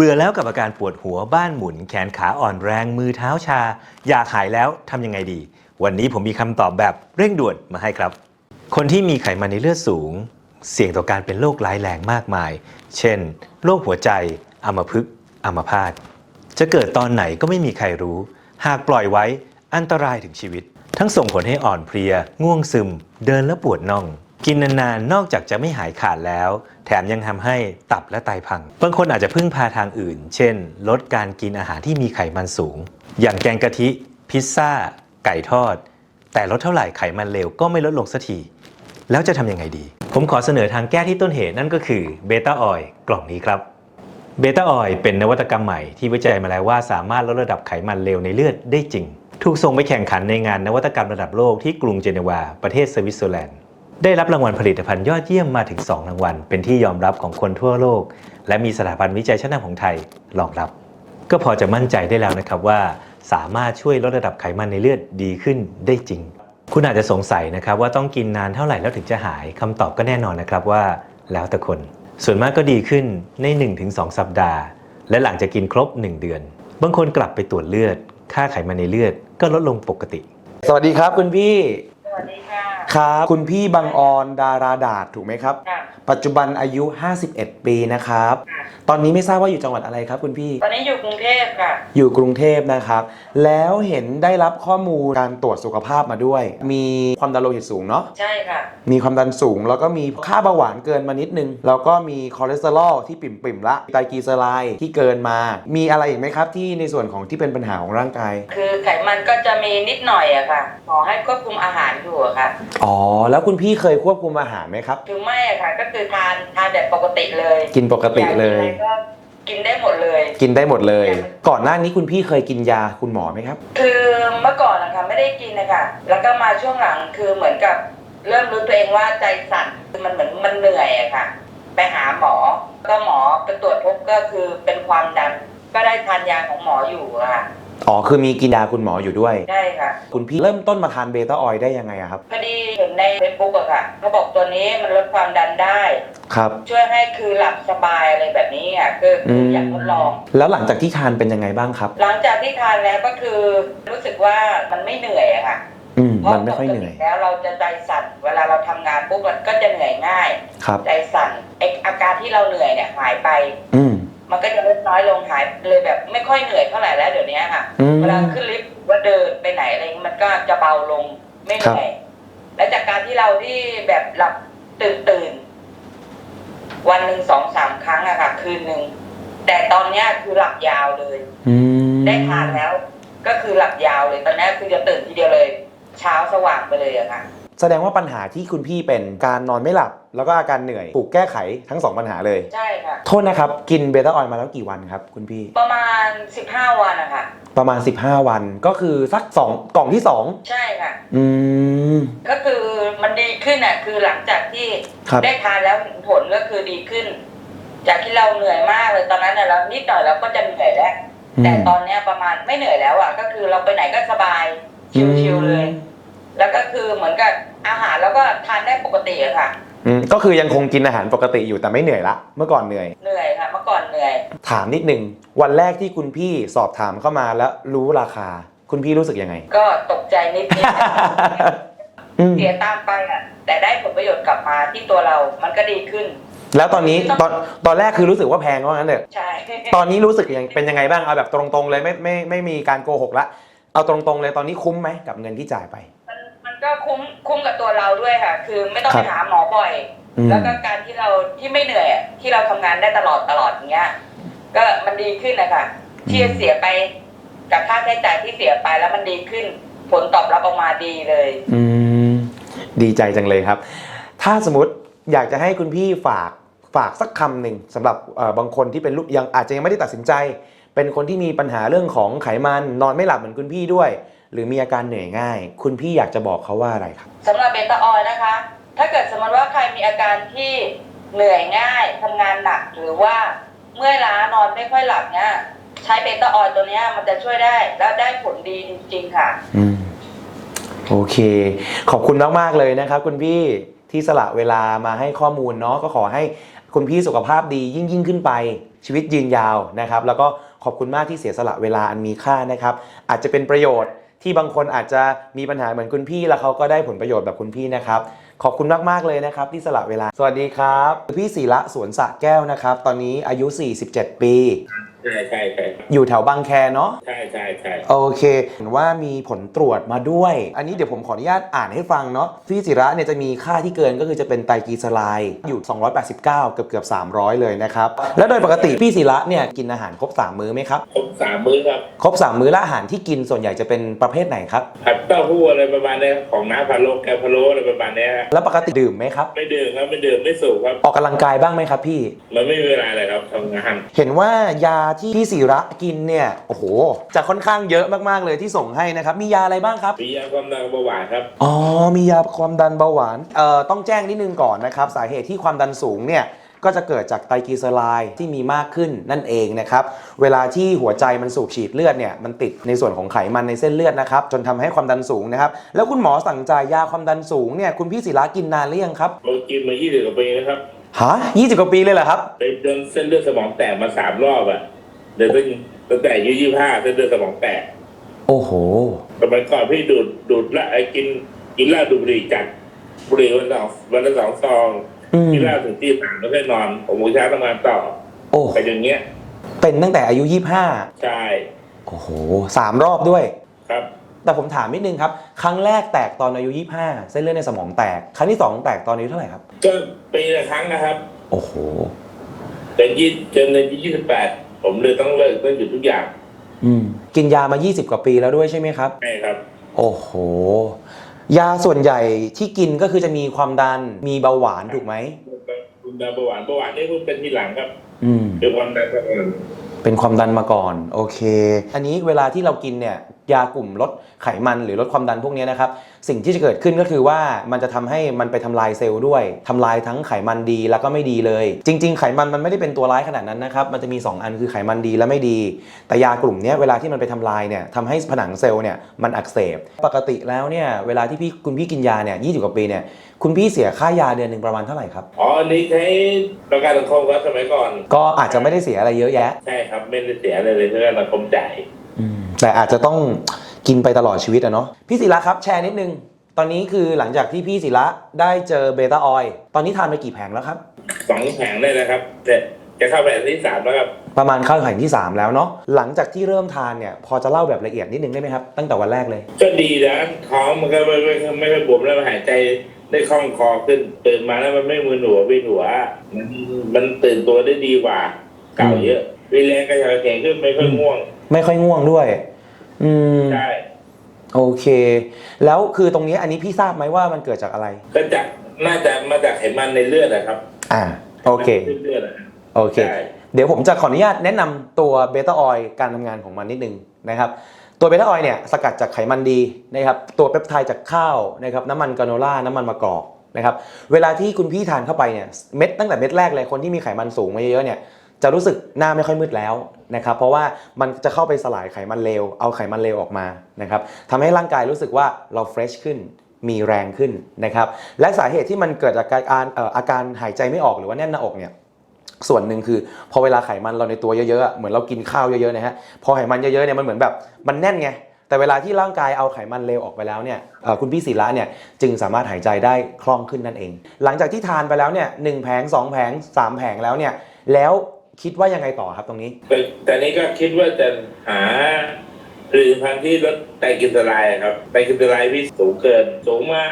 เบื่อแล้วกับอาการปวดหัวบ้านหมุน แขนขาอ่อนแรงมือเท้าชา อยากหายแล้วทำยังไงดี วันนี้ผมมีคำตอบแบบเร่งด่วนมาให้ครับ คนที่มีไขมันในเลือดสูง เสี่ยงต่อการเป็นโรคร้ายแรงมากมาย เช่นโรคหัวใจอัมพฤกษ์อัมพาตจะเกิดตอนไหนก็ไม่มีใครรู้ หากปล่อยไว้อันตรายถึงชีวิต ทั้งส่งผลให้อ่อนเพลีย ง่วงซึม เดินแล้วปวดน่อง กินนานๆ นอกจากจะไม่หายขาดแล้ว แถมยังทำให้ตับและไตพัง บางคนอาจจะพึ่งพาทางอื่น เช่น ลดการกินอาหารที่มีไขมันสูง อย่างแกงกะทิ พิซซ่า ไก่ทอด แต่ลดเท่าไหร่ไขมันเลวก็ไม่ลดลงสักที แล้วจะทำยังไงดี ผมขอเสนอทางแก้ที่ต้นเหตุนั่นก็คือเบต้าออยล์กล่องนี้ครับเบต้าออยล์เป็นนวัตกรรมใหม่ที่วิจัยมาแล้วว่าสามารถลดระดับไขมันเลวในเลือดได้จริง ถูกส่งไปแข่งขันในงานนวัตกรรมระดับโลกที่กรุงเจนีวาประเทศสวิตเซอร์แลนด์ ได้รับรางวัลผลิตภัณฑ์ยอดเยี่ยมมาถึง 2 รางวัล เป็นที่ยอมรับของคนทั่วโลก และมีสถาบันวิจัยชั้นนำของไทยรองรับ ก็พอจะมั่นใจได้แล้วนะครับว่า สามารถช่วยลดระดับไขมันในเลือดดีขึ้นได้จริง คุณอาจจะสงสัยนะครับว่าต้องกินนานเท่าไหร่แล้วถึงจะหายคำตอบก็แน่นอนนะครับว่าแล้วแต่คน ส่วนมากก็ดีขึ้นใน 1-2 สัปดาห์ และหลังจากกินครบ 1 เดือน บางคนกลับไปตรวจเลือด ค่าไขมันในเลือดก็ลดลงปกติ สวัสดีครับคุณพี่ สวัสดี ค่ะครับ คุณพี่บังออนดาราดาษถูกไหมครับ ค่ะปัจจุบันอายุ 51 ปีนะครับ ค่ะตอนนี้ไม่ทราบว่าอยู่จังหวัดอะไรครับคุณพี่ ตอนนี้อยู่กรุงเทพค่ะ อยู่กรุงเทพนะครับ แล้วเห็นได้รับข้อมูลการตรวจสุขภาพมาด้วย มีความดันโลหิตสูงเนาะ ใช่ค่ะ มีความดันสูง แล้วก็มีค่าเบาหวานเกินมานิดนึง แล้วก็มีคอเลสเตอรอลที่ปิ่มๆละ ไตรกลีเซอไรด์ที่เกินมา มีอะไรอีกไหมครับที่ในส่วนของที่เป็นปัญหาของร่างกาย คือไขมันก็จะมีนิดหน่อยอะค่ะ ขอให้ควบคุมอาหารอยู่อะค่ะอ๋อ แล้วคุณพี่เคยควบคุมอาหารไหมครับ คือไม่อะค่ะก็คือทานทานแบบปกติเลยกินปกติเลย อากกินอะไรก็กินได้หมดเลย กินได้หมดเลย ก่อนหน้านี้คุณพี่เคยกินยาคุณหมอไหมครับ คือเมื่อก่อนนะคะไม่ได้กินนะคะแล้วก็มาช่วงหลังคือเหมือนกับเริ่มรู้ตัวเองว่าใจสั่นคือมันเหมือนมันเหนื่อยอะค่ะ ไปหาหมอก็หมอไปตรวจพบก็คือเป็นความดัน ก็ได้ทานยาของหมออยู่อะค่ะ อ๋อ คือมีกินยาคุณหมออยู่ด้วย ใช่ค่ะ คุณพี่เริ่มต้นมาทานเบต้าออยล์ได้ยังไงอะครับ พอดีเห็นในเฟซบุ๊กอะค่ะเขาบอกตัวนี้มันลดความดันได้ ครับ ช่วยให้คือหลับสบายอะไรแบบนี้อะคือคืออยากทดลอง แล้วหลังจากที่ทานเป็นยังไงบ้างครับ หลังจากที่ทานแล้วก็คือรู้สึกว่ามันไม่เหนื่อยอะค่ะอืมเพราะมันไม่ค่อยเหนื่อยปกติแล้วเราจะใจสั่น เวลาเราทำงานปุ๊บมันก็จะเหนื่อยง่าย ครับ ใจสั่นไออาการที่เราเหนื่อยเนี่ยหายไป อืม มันก็จะลดน้อยลงหายเลยแบบ ไม่ค่อยเหนื่อยเท่าไหร่แล้วเดี๋ยวนี้ค่ะ อืม เวลาขึ้นลิฟต์ว่าเดินไปไหนอะไรอย่างงี้มันก็จะเบาลงไม่เหนื่อยและจากการที่เราที่แบบหลับตื่นตื่นๆวันหนึ่งสองสามครั้งอะค่ะคืนหนึ่งแต่ตอนเนี้ยคือหลับยาวเลย อืมได้ทานแล้ว ก็คือหลับยาวเลยตอนนี้คือจะตื่นทีเดียวเลย เช้าสว่างไปเลยอะค่ะ แสดงว่าปัญหาที่คุณพี่เป็นการนอนไม่หลับ แล้วก็อาการเหนื่อยถูกแก้ไขทั้งสองปัญหาเลย ใช่ค่ะ โทษนะครับ กินเบต้าออยล์มาแล้วกี่วันครับคุณพี่ ประมาณสิบห้าวันอะค่ะประมาณ 15 วันก็คือสักสองกล่องที่สองใช่ค่ะอืม ก็คือมันดีขึ้นอะคือหลังจากที่ครับ ได้ทานแล้วเห็นผลก็คือดีขึ้น จากที่เราเหนื่อยมากเลยตอนนั้นน่ะเรานิดหน่อยเราก็จะเหนื่อยแล้ว แต่ตอนเนี้ยประมาณไม่เหนื่อยแล้วอะก็คือเราไปไหนก็สบายชิลๆเลยแล้วก็คือเหมือนกับอาหาร แล้วก็ทานได้ปกติอะค่ะ อืมก็คือยังคงกินอาหารปกติอยู่แต่ไม่เหนื่อยละ เมื่อก่อนเหนื่อย เหนื่อยค่ะ เมื่อก่อนเหนื่อย ถามนิดหนึ่งวันแรกที่คุณพี่สอบถามเข้ามาแล้วรู้ราคา คุณพี่รู้สึกยังไง ก็ตกใจนิดนิดอืมเสียตามไปอะแต่ได้ผลประโยชน์กลับมาที่ตัวเรา มันก็ดีขึ้น แล้วตอนนี้ตอนตอนแรกคือรู้สึกว่าแพงว่างั้นเถอะ ใช่ ตอนนี้รู้สึกยังเป็นยังไงบ้างเอาแบบตรงๆเลยไม่ไม่ไม่มีการโกหกละ เอาตรงๆเลยตอนนี้คุ้มไหมกับเงินที่จ่ายไปมันมัน ก็คุ้มคุ้มกับตัวเราด้วยค่ะ คือไม่ต้องครัไปบหาหมอบ่อยอืมแล้วก็การที่เราที่ไม่เหนื่อยอะที่เราทำงานได้ตลอดตลอดอย่างเงี้ย ก็มันดีขึ้นนะคะที่เสียไปกับค่าใช้จ่ายที่เสียไปแล้วมันดีขึ้น ผลตอบรับออกมาดีเลย อืมดีใจจังเลยครับ ถ้าสมมติอยากจะให้คุณพี่ฝากฝากสักคำหนึ่งสำหรับเอ่อบางคนที่เป็นลูกยังอาจจะยังไม่ได้ตัดสินใจ เป็นคนที่มีปัญหาเรื่องของไขมันนอนไม่หลับเหมือนคุณพี่ด้วย หรือมีอาการเหนื่อยง่าย คุณพี่อยากจะบอกเขาว่าอะไรครับ สำหรับเบต้าออยล์นะคะ ถ้าเกิดสมมติว่าใครมีอาการที่เหนื่อยง่ายทำงานหนักหรือว่าเมื่อยล้านอนไม่ค่อยหลับเนี่ยใช้เบต้าออยล์ตัวเนี้ยมันจะช่วยได้แล้วได้ผลดีจริงๆค่ะ อืมโอเค ขอบคุณมาก ๆ เลยนะครับ คุณพี่ที่สละเวลามาให้ข้อมูลเนาะก็ขอให้คุณพี่สุขภาพดียิ่งยิ่งขึ้นไป ชีวิตยืนยาวนะครับ แล้วก็ขอบคุณมากที่เสียสละเวลาอันมีค่านะครับ อาจจะเป็นประโยชน์ ที่บางคนอาจจะมีปัญหาเหมือนคุณพี่ แล้วเขาก็ได้ผลประโยชน์แบบคุณพี่นะครับขอบคุณมาก ๆ เลยนะครับที่สละเวลา สวัสดีครับ พี่ศิระสวนสระแก้วนะครับ ตอนนี้อายุ 47 ปีใช่ใช่ใช่อยู่แถวบางแคเนาะใช่ใช่ใช่โอเคเห็นว่ามีผลตรวจมาด้วย อันนี้เดี๋ยวผมขออนุญาตอ่านให้ฟังเนาะพี่ศิระเนี่ยจะมีค่าที่เกินก็คือจะเป็นไตรกลีเซอไรด์อยู่ 289 เกือบเกือบ300 เลยนะครับ แล้วโดยปกติพี่ศิระเนี่ยกินอาหารครบ 3 มื้อไหมครับผมสามมื้อครับครบ 3 มื้อและอาหารที่กินส่วนใหญ่จะเป็นประเภทไหนครับ ผัดเต้าหู้อะไรประมาณเนี้ยของน้ำพะโล้แกงพะโล้อะไรประมาณเนี้ยฮะแล้วปกติดื่มไหมครับ ไม่ดื่มครับไม่ดื่มไม่สูบครับ ออกกำลังกายบ้างไหมครับพี่ มันไม่มีเวลาเลยครับทำงาน เห็นว่ายาที่พี่ศิระกินเนี่ย โอ้โห จะค่อนข้างเยอะมากๆเลยที่ส่งให้นะครับ มียาอะไรบ้างครับ มียาความดันเบาหวานครับ อ๋อ มียาความดันเบาหวาน เอ่อ ต้องแจ้งนิดนึงก่อนนะครับ สาเหตุที่ความดันสูงเนี่ยก็จะเกิดจากไตรกลีเซอไรด์ที่มีมากขึ้นนั่นเองนะครับ เวลาที่หัวใจมันสูบฉีดเลือดเนี่ยมันติดในส่วนของไขมันในเส้นเลือดนะครับ จนทำให้ความดันสูงนะครับ แล้วคุณหมอสั่งจ่ายยาความดันสูงเนี่ยคุณพี่ศิระกินนานหรือยังครับผมกินมายี่สิบกว่าปีนะครับฮะ20 กว่าปีเลยเหรอครับไปเดินเส้นเลือดสมองแตกมาสามรอบอะ เดินตั้งตั้งแต่อายุยี่ห้าเส้นเลือดสมองแตกโอ้โหสมัยก่อนพี่ดูดดูดละไอ้กินกินเหล้าดูดบุหรี่จัดบุหรี่วันละสองวันละสองซองอืมกินเหล้าถึงตีสามแล้วก็นอนผมมื้อเช้าทำงานต่อโอ้ไปอย่างเงี้ยเป็นตั้งแต่อายุใช่25โอ้โหสามรอบด้วย ครับ แต่ผมถามนิดนึงครับ ครั้งแรกแตกตอนอายุ 25 เส้นเลือดในสมองแตก ครั้งที่สองแตกตอนอายุเท่าไหร่ครับ ก็ปีละครั้งนะครับโอ้โห แต่ยี่จนในยี่สิบแปด ผมเลยต้องเลิกต้องหยุดทุกอย่างอืมกินยามา 20 กว่าปีแล้วด้วยใช่ไหมครับ ใช่ครับ โอ้โห ยาส่วนใหญ่ที่กินก็คือจะมีความดันมีเบาหวานถูกไหมคุณดาเบาหวานเบาหวานนี่เพิ่งเป็นทีหลังครับอืมเป็นความดันครับเป็นความดันมาก่อน โอเค อันนี้เวลาที่เรากินเนี่ย ยากลุ่มลดไขมันหรือลดความดันพวกเนี้ยนะครับสิ่งที่จะเกิดขึ้นก็คือว่ามันจะทำให้มันไปทำลายเซลล์ด้วยทำลายทั้งไขมันดีแล้วก็ไม่ดีเลย จริง ๆ ไขมันมันไม่ได้เป็นตัวร้ายขนาดนั้นนะครับมันจะมี 2 อันคือไขมันดีและไม่ดี แต่ยากลุ่มเนี้ยเวลาที่มันไปทำลายเนี่ยทำให้ผนังเซลล์เนี่ยมันอักเสบ ปกติแล้วเนี่ยเวลาที่พี่คุณพี่กินยาเนี่ยยี่สิบกว่าปีเนี่ยคุณพี่เสียค่ายาเดือนหนึ่งประมาณเท่าไหร่ครับอ๋ออันนี้ใช้ประกันสังคมครับสมัยก่อน ก็อาจจะไม่ได้เสียอะไรเยอะแยะใช่ครับไม่ได้เสียอะไรเลยเพื่อนสังคมจ่าย แต่อาจจะต้องกินไปตลอดชีวิตอะเนาะพี่ศิระครับแชร์นิดนึง ตอนนี้คือหลังจากที่พี่ศิระได้เจอเบต้าออยล์ตอนนี้ทานไปกี่แผงแล้วครับ สองแผงได้แล้วครับแต่จะเข้าไปอันที่สามแล้วครับประมาณเข้าแผงที่ 3 แล้วเนาะหลังจากที่เริ่มทานเนี่ยพอจะเล่าแบบละเอียดนิดนึงได้ไหมครับ ตั้งแต่วันแรกเลย ก็ดีนะท้องมันก็ไม่ไม่ไม่ไม่บวมแล้วมันหายใจได้คล่องคอขึ้นตื่นมาแล้วมันไม่มึนหัวเวียนหัวมันมันตื่นตัวได้ดีกว่าเก่าเยอะวีแรงกระฉับกระเฉงขึ้นไม่ค่อยง่วง ไม่ค่อยง่วงด้วย อืม ใช่โอเค แล้วคือตรงนี้อันนี้พี่ทราบไหมว่ามันเกิดจากอะไร ก็จากน่าจะมาจากไขมันในเลือดนะครับอ่า โอเค เลือดอะโอเค ใช่เดี๋ยวผมจะขออนุญาตแนะนำตัวเบต้าออยล์การทำงานของมันนิดนึงนะครับ ตัวเบต้าออยล์เนี่ยสกัดจากไขมันดีนะครับ ตัวเปปไทด์จากข้าวนะครับ น้ำมันกราโนล่า น้ำมันมะกอกนะครับ เวลาที่คุณพี่ทานเข้าไปเนี่ย เม็ดตั้งแต่เม็ดแรกเลยคนที่มีไขมันสูงมาเยอะๆเนี่ย จะรู้สึกหน้าไม่ค่อยมืดแล้วนะครับ เพราะว่ามันจะเข้าไปสลายไขมันเลว เอาไขมันเลวออกมานะครับทำให้ร่างกายรู้สึกว่าเราเฟรชขึ้นมีแรงขึ้นนะครับ และสาเหตุที่มันเกิดจากการเอ่อาการหายใจไม่ออกหรือว่าแน่นหน้าอกเนี่ยส่วนหนึ่งคือพอเวลาไขมันเราในตัวเยอะๆเหมือนเรากินข้าวเยอะๆนะฮะพอไขมันเยอะๆเนี่ยมันเหมือนแบบมันแน่นไงแต่เวลาที่ร่างกายเอาไขมันเลวออกไปแล้วเนี่ยคุณพี่ศิระเนี่ยจึงสามารถหายใจได้คล่องขึ้นนั่นเอง หลังจากที่ทานไปแล้วเนี่ยหนึ่งแผงสองแผงสามแผงแล้วเนี่ยแล้ว คิดว่ายังไงต่อครับตรงนี้ แต่แต่นี้ก็คิดว่าจะหาผลิตภัณฑ์ที่ลดไตรกลีเซอไรด์ครับไตรกลีเซอไรด์พี่สูงเกิน สูงมา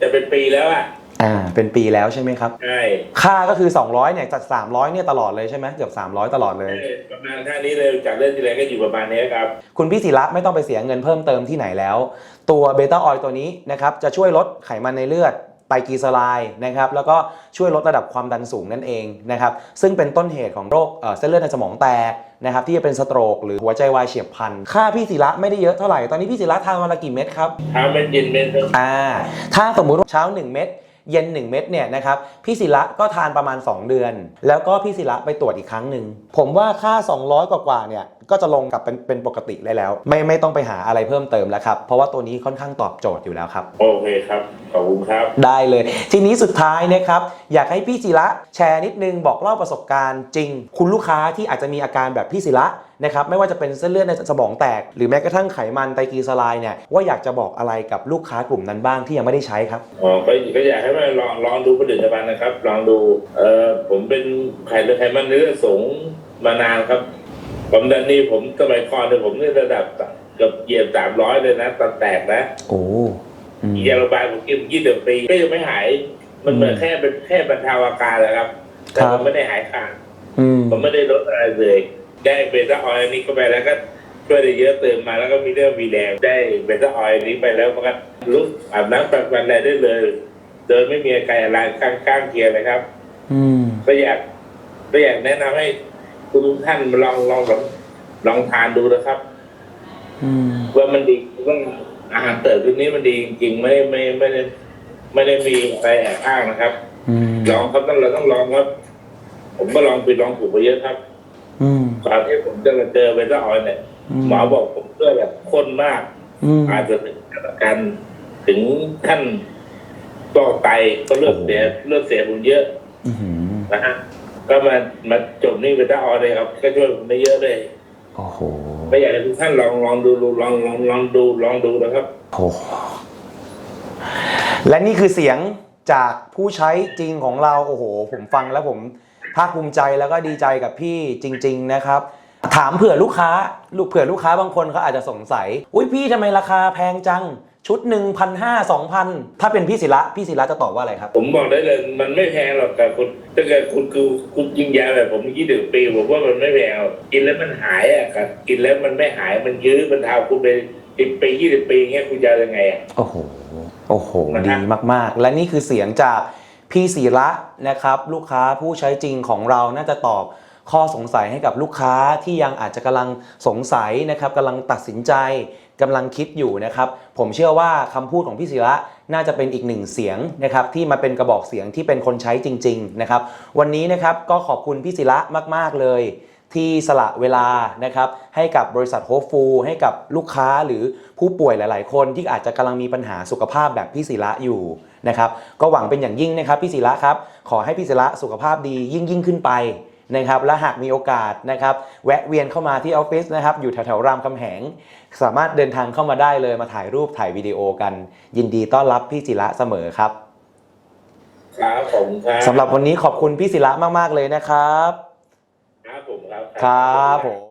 จะเป็นปีแล้วอะอ่า เป็นปีแล้วใช่ไหมครับ ใช่ค่าก็คือ 200เนี่ยจัด300เนี่ยตลอดเลยใช่ไหมเกือบ 300 ตลอดเลย ประมาณท่านี้เลยจากเรื่องที่แล้วก็อยู่ประมาณนี้ครับ คุณพี่ศิระไม่ต้องไปเสียเงินเพิ่มเติมที่ไหนแล้ว ตัวเบต้าออยล์ตัวนี้นะครับจะช่วยลดไขมันในเลือด ไตรกลีเซอไรด์นะครับแล้วก็ช่วยลดระดับความดันสูงนั่นเองนะครับซึ่งเป็นต้นเหตุของโรคเอ่อเส้นเลือดในสมองแตกนะครับที่จะเป็นสโตรกหรือหัวใจวายเฉียบพลัน ค่าพี่ศิระไม่ได้เยอะเท่าไหร่ ตอนนี้พี่ศิระทานวันละกี่เม็ดครับเช้าเป็นเย็นเป็นอ่าถ้าสมมุติว่าเช้า 1 เม็ดเย็น 1 เม็ดเนี่ยนะครับพี่ศิระก็ทานประมาณ 2 เดือน แล้วก็พี่ศิระไปตรวจอีกครั้งหนึ่งผมว่าค่า 200 กว่าๆเนี่ย ก็จะลงกลับเป็นเป็นปกติได้แล้ว ไม่ไม่ต้องไปหาอะไรเพิ่มเติมแล้วครับ เพราะว่าตัวนี้ค่อนข้างตอบโจทย์อยู่แล้วครับ โอเคครับ ขอบคุณครับ ได้เลย ทีนี้สุดท้ายนะครับ อยากให้พี่ศิระแชร์นิดนึงบอกเล่าประสบการณ์จริง คุณลูกค้าที่อาจจะมีอาการแบบพี่ศิระนะครับไม่ว่าจะเป็นเส้นเลือดในสมองแตก หรือแม้กระทั่งไขมันไตรกลีเซอไรด์เนี่ยว่าอยากจะบอกอะไรกับลูกค้ากลุ่มนั้นบ้างที่ยังไม่ได้ใช้ครับอ๋อก็ก็อยากให้มาลองลองดูผลิตภัณฑ์นะครับ ลองดูเอ่อผมเป็นไขมันไขมันเนื้อสูงมานานครับ ผมดันนี่ผมสมัยก่อนเนี่ยผมนี่ระดับเกับเหยียบสามร้อยเลยนะตอนแตกนะโอ้อืมยาโรงพยาบาลผมกินยี่สิบปีก็ยังไม่หาย มันเหมือนแค่เป็นแค่บรรเทาอาการแหละครับ แต่ครัมับนไม่ได้หายขาดอืมผมไม่ได้ลดอะไรเลย ได้เบต้าออยล์นี้เข้าไปแล้วก็ช่วยได้เยอะเติมมาแล้วก็มีเรื่องมีแรงได้เบต้าออยล์นี้ไปแล้วมันก็ลุกอาบน้ำแปรงฟันอะไรได้เลยเดินไม่มีอาการอะไรข้างข้างเคียงเลยครับอืมก็อยากก็อยากแนะนำให้ ทุกท่านลองลองลองลองทานดูนะครับ อืม ว่ามันดีว่าอาหารเติมตัวนี้มันดีจริงๆไม่ไม่ไม่ได้ไม่ได้มีอะไรแอบอ้างนะครับอืม ลองครับต้องเราต้องลองครับ ผมก็ลองผิดลองถูกไปเยอะครับอืมก่อนที่ผมจะมาเจอเบต้าออยล์เนี่ยอืม หมอบอกผมเลือดแบบข้นมาก อืม อาจจะถึงการถึงขั้นต่อกไตก็เลือดเสียเลือดเสียผมเยอะ อื้อหือนะฮะ ก็มามาจบนี่เบต้าออยล์เลยครับ ก็ช่วยผมได้เยอะเลยโอ้โหไม่อยากให้ทุกท่านลองลองดูลองลองลองดูลองดูนะครับ โอ้โหและนี่คือเสียงจากผู้ใช้จริงของเราโอ้โห ผมฟังแล้วผมภาคภูมิใจแล้วก็ดีใจกับพี่จริง ๆ นะครับ ถามเผื่อลูกค้าลูกเผื่อลูกค้าบางคนเขาอาจจะสงสัย อุ้ยพี่ทำไมราคาแพงจัง ชุดหนึ่งพันห้าสองพันถ้าเป็นพี่ศิระพี่ศิระจะตอบว่าอะไรครับ ผมบอกได้เลยมันไม่แพงหรอกแต่คุณถ้าเกิดคุณคือคุณยิงยาแบบผมยี่สิบปีผมว่ามันไม่แพงหรอกกินแล้วมันหายอะครับกินแล้วมันไม่หายมันยื้อมันเทาคุณไปสิบปียี่สิบปีเงี้ยคุณจะยังไงอะโอ้โหโอ้โหนะครับดีมากๆ และนี่คือเสียงจากพี่ศิระนะครับ ลูกค้าผู้ใช้จริงของเราน่าจะตอบ ข้อสงสัยให้กับลูกค้าที่ยังอาจจะกำลังสงสัยนะครับกำลังตัดสินใจกำลังคิดอยู่นะครับผมเชื่อว่าคำพูดของพี่ศิระน่าจะเป็นอีกหนึ่งเสียงนะครับที่มาเป็นกระบอกเสียงที่เป็นคนใช้จริงๆนะครับวันนี้นะครับก็ขอบคุณพี่ศิระมาก ๆ เลยที่สละเวลานะครับให้กับบริษัทโฮฟูให้กับลูกค้าหรือผู้ป่วยหลาย ๆ คนที่อาจจะกำลังมีปัญหาสุขภาพแบบพี่ศิระอยู่นะครับก็หวังเป็นอย่างยิ่งนะครับพี่ศิระครับขอให้พี่ศิระสุขภาพดียิ่งยิ่งขึ้นไป นะครับและหากมีโอกาสนะครับแวะเวียนเข้ามาที่ออฟฟิศนะครับอยู่แถวๆรามคำแหง สามารถเดินทางเข้ามาได้เลยมาถ่ายรูปถ่ายวิดีโอกัน ยินดีต้อนรับพี่ศิระเสมอครับครับผมครับสำหรับวันนี้ขอบคุณพี่ศิระมาก ๆ เลยนะครับ ครับผมครับ ครับผม